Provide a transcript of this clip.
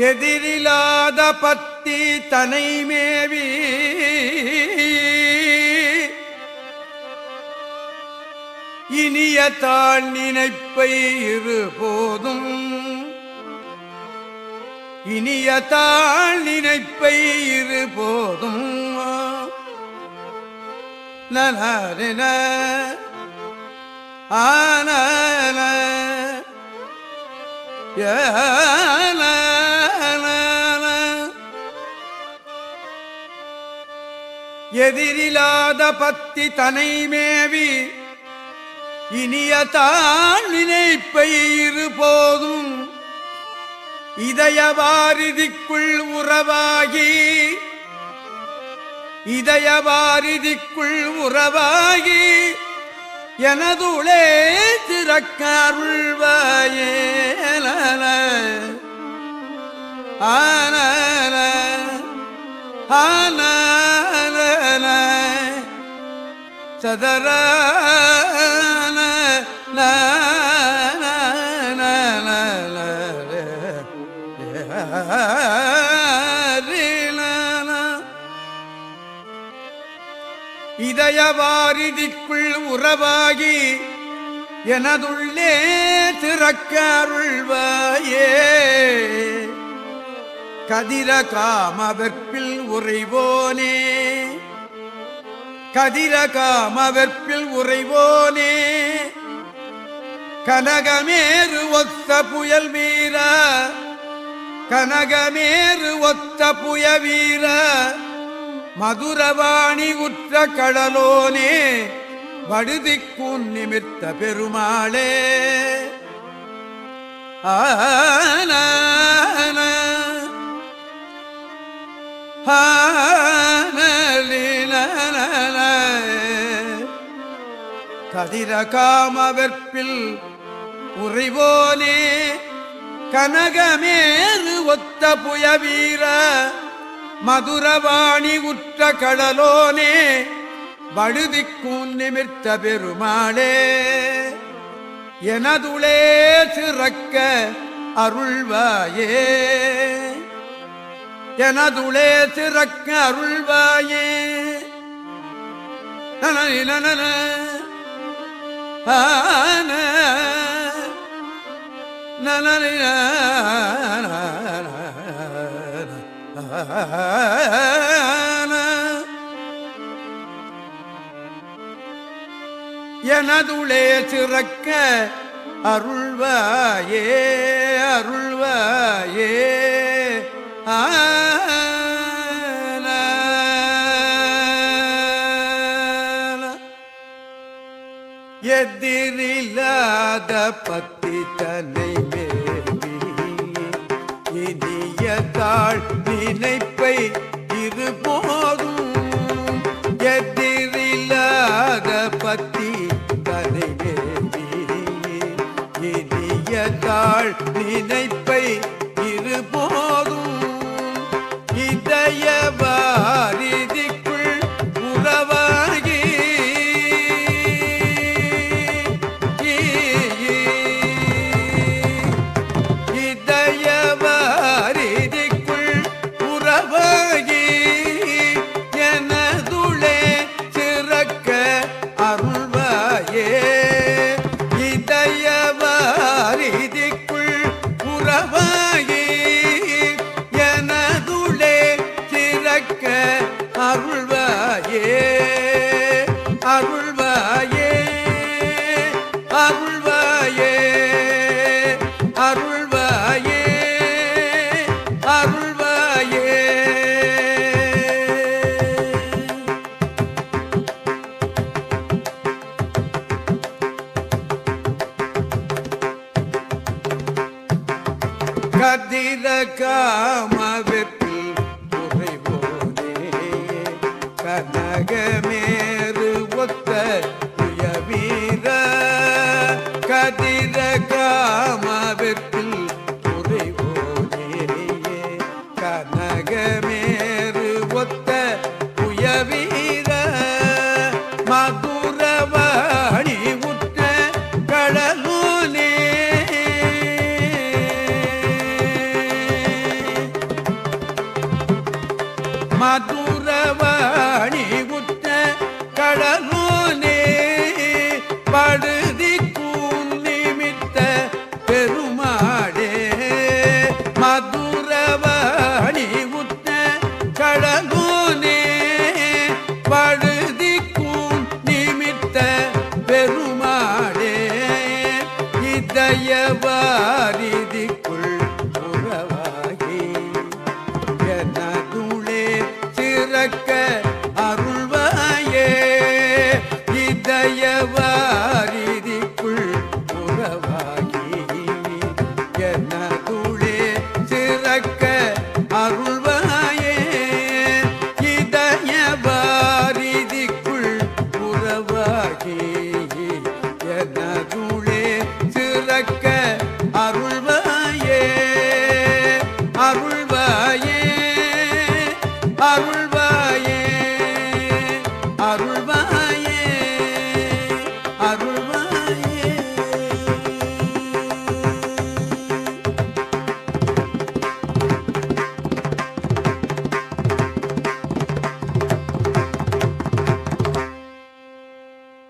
எதிரிலாத பத்தி தனை மேவி இனிய தாழ் நினைப்பை இருபோதும் இனிய தாழ் நினைப்பை இருபோதும் நன ஆன எதிரில்லாத பத்தி தனை மேவி இனியதான் நினைப்பை இருபோதும் இதயவாரிதிக்குள் உறவாகி இதயவாரிதிக்குள் உறவாகி எனதுளே திறக்கருள்வாயே ஆன ஆன சதரா இதயவாரிதிக்குள் உறவாகி எனதுள்ளே திறக்க அருள்வாயே. கதிர காமவெற்பில் உறைவோனே. கதிர காமவெற்பில் உறைவோனே. கனகமேறு ஒத்த புயல் வீர. கனகமேறு ஒத்த புய வீர. மதுரவாணி உற்ற கடலோனே வடுதிக்கும் நிமித்த பெருமாளே. ஆன கதிர காமவெற்பில் உறைவோனே கனகமேறு ஒத்த புயவீர மதுரவாணி உற்ற கடலோனே வழுதிக்கும் நிமித்த பெருமாளே. எனதுளே சிறக்க அருள்வாயே. எனதுளே சிறக்க அருள்வாயே. நன ஆ. எனதுளே சிறக்க அருள்வாயே அருள்வாயே. ஆ எதிரில்லாத பத் நாள் நினைப்பை கேட்க அருள்வாயே அருள்வாயே அருள்வாயே அருள்வாயே அருள்வாயே. கதிர காம கனகமே